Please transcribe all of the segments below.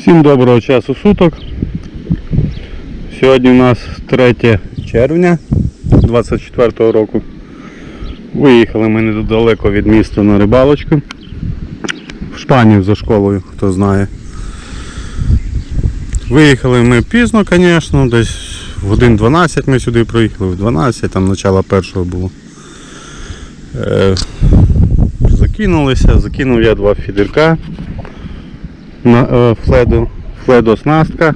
Всім доброго часу суток. Сьогодні у нас 3 червня 24 року. Виїхали ми недалеко від міста на рибалочку. В Шпанію за школою, хто знає. Виїхали ми пізно, звісно, десь в годин 12 ми сюди проїхали, в 12, там начало першого було. Е, закинулися, закинув я два фідерка на фледу, фледоснастка,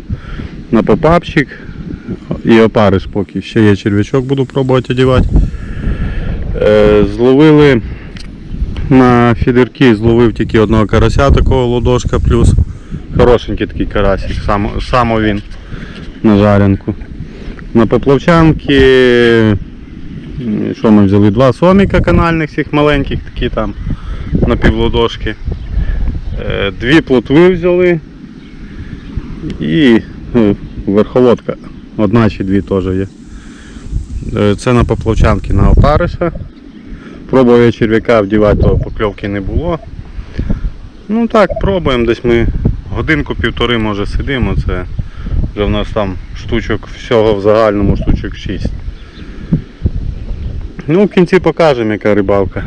на попапчик і опариш поки. Ще є черв'ячок, буду пробувати одягати. Е, зловили на фідерки, зловив тільки одного карася, такого ладошка плюс. Хорошенький такий карасик, сам, саме він на жарянку. На поплавчанки, що ми взяли? Два соміка канальних, цих маленьких, такі там на півладошки. Е, Дві плотви взяли і ну, верховодка. Одна чи дві теж є. Е, Це на поплавчанки на опариша. Пробував я черв'яка вдівати, то покльовки не було. Ну так, пробуємо. Десь ми годинку-півтори може сидимо. Це вже в нас там штучок всього в загальному штучок 6. Ну, в кінці покажемо, яка рибалка.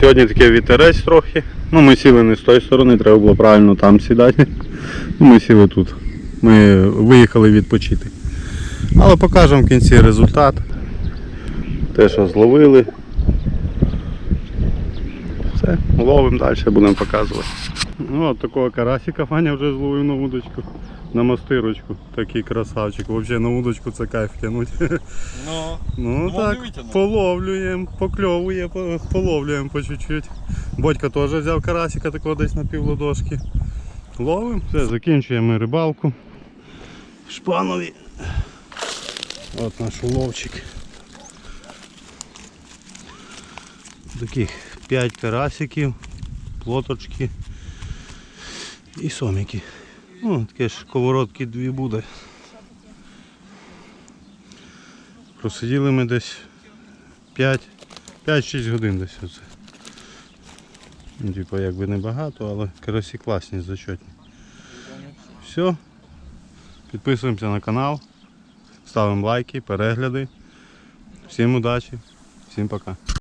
Сьогодні таке вітерець трохи. Ну ми сіли не з тої сторони, треба було правильно там сідати. Ну, Ми сіли тут. Ми виїхали відпочити. Але покажемо в кінці результат. Те, що зловили. Все, ловимо далі, будемо показувати. Ну, от такого карасика Ваня вже зловив на вудочку. На мастирочку. Такий красавчик. Взагалі на вудочку це кайф тянуть. Ну, Ну Ну, так, половлюємо, покльовує, половлюємо по чуть-чуть. Бодька теж взяв карасика такого десь на півладошки. Ловимо, все, закінчуємо рибалку. Шпанові. От наш уловчик. Таких 5 карасиків, плоточки і соміки. Ну, таке ж сковородки дві буде. Просиділи ми десь 5 5-6 годин десь оце. Ну, типа якби не багато, але карасі класні, зачетні. Все. Підписуємося на канал, ставимо лайки, перегляди. Всім удачі, всім пока.